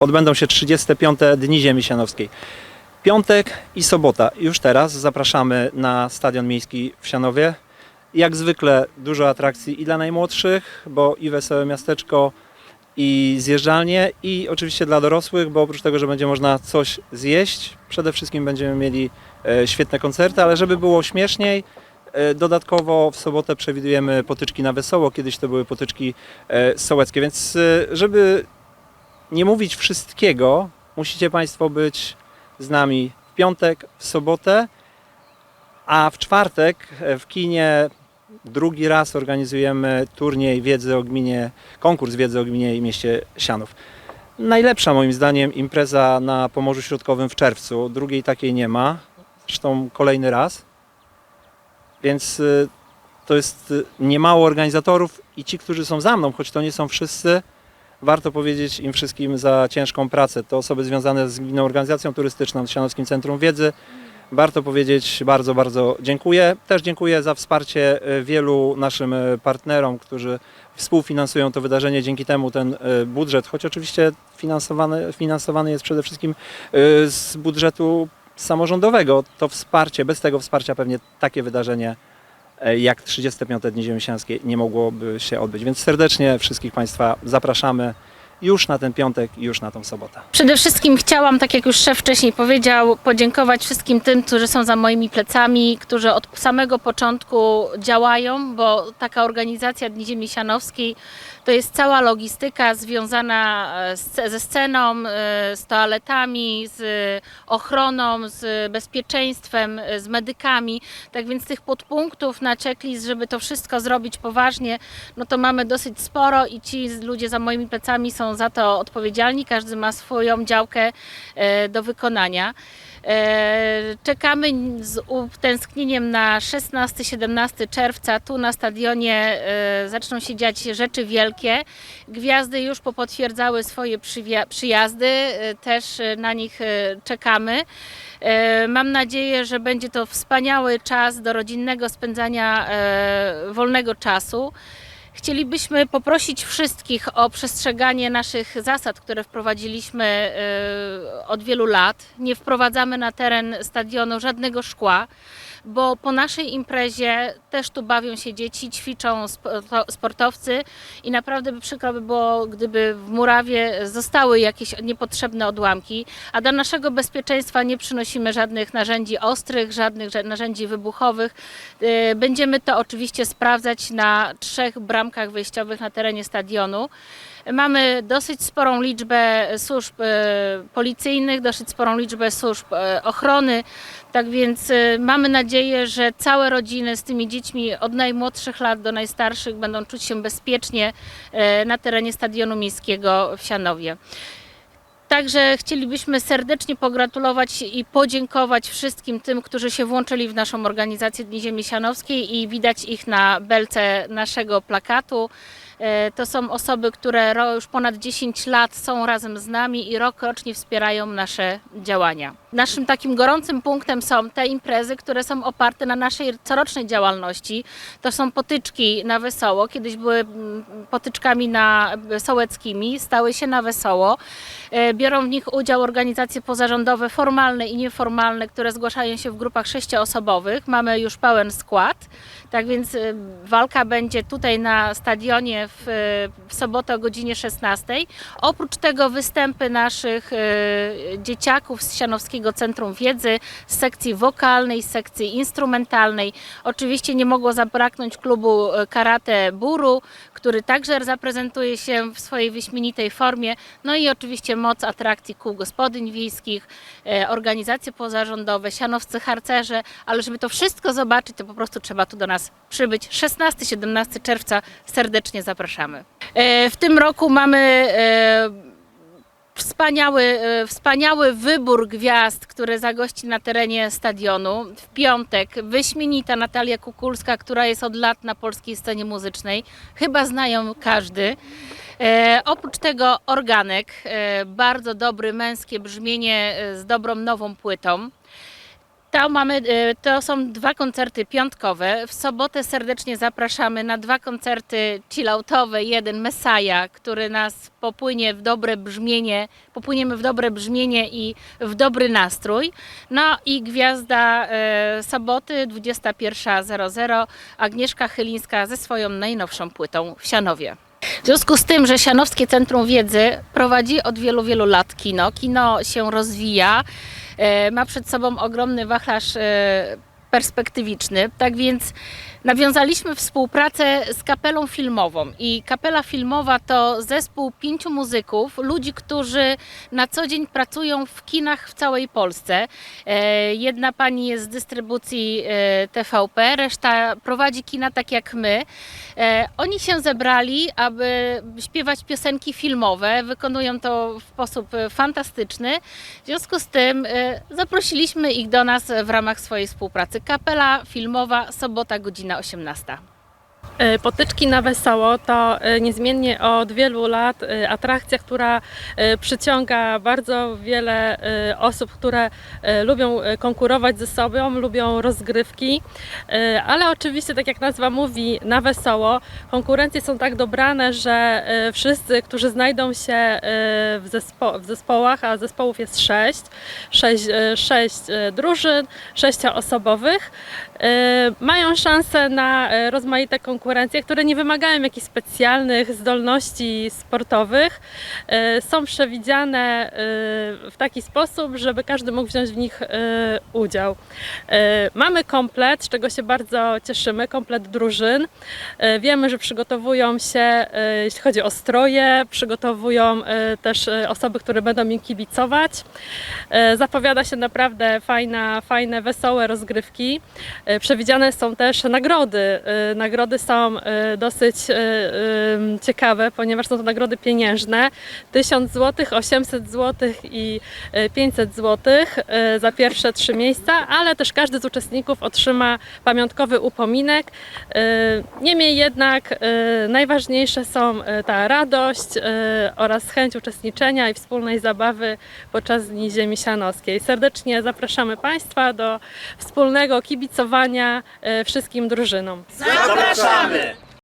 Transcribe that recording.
Odbędą się 35. Dni Ziemi Sianowskiej. Piątek i sobota. Już teraz zapraszamy na Stadion Miejski w Sianowie. Jak zwykle dużo atrakcji i dla najmłodszych, bo i wesołe miasteczko, i zjeżdżalnie, i oczywiście dla dorosłych, bo oprócz tego, że będzie można coś zjeść, przede wszystkim będziemy mieli e, świetne koncerty, ale żeby było śmieszniej, e, dodatkowo w sobotę przewidujemy potyczki na wesoło. Kiedyś to były potyczki e, sołeckie, więc żeby nie mówić wszystkiego, musicie Państwo być z nami w piątek, w sobotę, a w czwartek e, w kinie drugi raz organizujemy turniej wiedzy o gminie, konkurs wiedzy o gminie i mieście Sianów. Najlepsza moim zdaniem impreza na Pomorzu Środkowym w czerwcu. Drugiej takiej nie ma. Zresztą kolejny raz. Więc y, to jest y, niemało organizatorów i ci, którzy są za mną, choć to nie są wszyscy, warto powiedzieć im wszystkim za ciężką pracę. To osoby związane z Gminną Organizacją Turystyczną, Sianowskim Centrum Wiedzy. Warto powiedzieć bardzo, bardzo dziękuję. Też dziękuję za wsparcie e, wielu naszym e, partnerom, którzy współfinansują to wydarzenie. Dzięki temu ten e, budżet, choć oczywiście finansowany, finansowany jest przede wszystkim z budżetu samorządowego, to wsparcie, bez tego wsparcia pewnie takie wydarzenie jak 35 Dni Ziemi Siańskiej nie mogłoby się odbyć. Więc serdecznie wszystkich Państwa zapraszamy już na ten piątek już na tą sobotę. Przede wszystkim chciałam, tak jak już szef wcześniej powiedział, podziękować wszystkim tym, którzy są za moimi plecami, którzy od samego początku działają, bo taka organizacja Dni Ziemi Sianowskiej to jest cała logistyka związana e, ze sceną, e, z toaletami, z ochroną, z bezpieczeństwem, e, z medykami. Tak więc tych podpunktów na checklist, żeby to wszystko zrobić poważnie, no to mamy dosyć sporo i ci ludzie za moimi plecami są za to odpowiedzialni. Każdy ma swoją działkę e, do wykonania. E, Czekamy z utęsknieniem na 16-17 czerwca. Tu na stadionie e, zaczną się dziać rzeczy wielkie. Gwiazdy już popotwierdzały swoje przyjazdy, też na nich czekamy. Mam nadzieję, że będzie to wspaniały czas do rodzinnego spędzania wolnego czasu. Chcielibyśmy poprosić wszystkich o przestrzeganie naszych zasad, które wprowadziliśmy e, od wielu lat. Nie wprowadzamy na teren stadionu żadnego szkła, bo po naszej imprezie też tu bawią się dzieci, ćwiczą spo- sportowcy i naprawdę by przykro by było, gdyby w murawie zostały jakieś niepotrzebne odłamki, a dla naszego bezpieczeństwa nie przynosimy żadnych narzędzi ostrych, żadnych ża- narzędzi wybuchowych. E, Będziemy to oczywiście sprawdzać na trzech bramkach wejściowych na terenie stadionu. Mamy dosyć sporą liczbę służb e, policyjnych, dosyć sporą liczbę służb e, ochrony. Tak więc e, mamy nadzieję, że całe rodziny z tymi dziećmi od najmłodszych lat do najstarszych będą czuć się bezpiecznie na terenie Stadionu Miejskiego w Sianowie. Także chcielibyśmy serdecznie pogratulować i podziękować wszystkim tym, którzy się włączyli w naszą organizację Dni Ziemi Sianowskiej i widać ich na belce naszego plakatu. E, To są osoby, które już ponad 10 lat są razem z nami i rokrocznie wspierają nasze działania. Naszym takim gorącym punktem są te imprezy, które są oparte na naszej corocznej działalności. To są potyczki na wesoło. Kiedyś były mm, potyczkami na sołeckimi, stały się na wesoło. E, Biorą w nich udział organizacje pozarządowe, formalne i nieformalne, które zgłaszają się w grupach sześcioosobowych. Mamy już pełen skład. Tak więc e, walka będzie tutaj na stadionie w, w sobotę o godzinie 16. Oprócz tego występy naszych e, dzieciaków z Sianowskiego Centrum Wiedzy, z sekcji wokalnej, z sekcji instrumentalnej. Oczywiście nie mogło zabraknąć klubu e, karate Buru, który także zaprezentuje się w swojej wyśmienitej formie. No i oczywiście moc atrakcji kół gospodyń wiejskich, organizacje pozarządowe, sianowscy harcerze, ale żeby to wszystko zobaczyć, to po prostu trzeba tu do nas przybyć. 16-17 czerwca serdecznie zapraszamy. E, W tym roku mamy e, Wspaniały, e, wspaniały wybór gwiazd, które zagości na terenie stadionu. W piątek wyśmienita Natalia Kukulska, która jest od lat na polskiej scenie muzycznej. Chyba znają każdy. E, oprócz tego organek, e, bardzo dobry męskie brzmienie z dobrą nową płytą. To, mamy, e, to są dwa koncerty piątkowe. W sobotę serdecznie zapraszamy na dwa koncerty chilloutowe. Jeden Messiah, który nas popłynie w dobre brzmienie, popłyniemy w dobre brzmienie i w dobry nastrój. No i gwiazda e, soboty 21.00 Agnieszka Chylińska ze swoją najnowszą płytą w Sianowie. W związku z tym, że Sianowskie Centrum Wiedzy prowadzi od wielu, wielu lat kino, kino się rozwija, ma przed sobą ogromny wachlarz e, perspektywiczny, tak więc nawiązaliśmy współpracę z kapelą filmową i kapela filmowa to zespół pięciu muzyków, ludzi, którzy na co dzień pracują w kinach w całej Polsce. E, Jedna pani jest z dystrybucji e, TVP, reszta prowadzi kina tak jak my. E, Oni się zebrali, aby śpiewać piosenki filmowe. Wykonują to w sposób fantastyczny. W związku z tym zaprosiliśmy ich do nas w ramach swojej współpracy. Kapela filmowa, sobota, godzina 18. E, Potyczki na wesoło to e, niezmiennie od wielu lat e, atrakcja, która przyciąga bardzo wiele osób, które lubią konkurować ze sobą, lubią rozgrywki, ale oczywiście, tak jak nazwa mówi, na wesoło. Konkurencje są tak dobrane, że wszyscy, którzy znajdą się w, zespo- w zespołach, a zespołów jest sześć, sześć, sześć drużyn, sześcioosobowych, mają szansę na rozmaite konkurencje, które nie wymagają jakichś specjalnych zdolności sportowych. E, Są przewidziane e, w taki sposób, żeby każdy mógł wziąć w nich e, udział. Mamy komplet, z czego się bardzo cieszymy, komplet drużyn. Wiemy, że przygotowują się, jeśli chodzi o stroje, przygotowują też osoby, które będą im kibicować. Zapowiada się naprawdę fajna, fajne, wesołe rozgrywki. Przewidziane są też nagrody. Nagrody są e, dosyć e, em, ciekawe, ponieważ są to nagrody pieniężne. 1000 zł, 800 zł i e, 500 zł za pierwsze trzy miejsca, ale też każdy z uczestników otrzyma pamiątkowy upominek. Niemniej jednak najważniejsze są ta radość oraz chęć uczestniczenia i wspólnej zabawy podczas Dni Ziemi Sianowskiej. Serdecznie zapraszamy Państwa do wspólnego kibicowania wszystkim drużynom. Zapraszamy! Amen.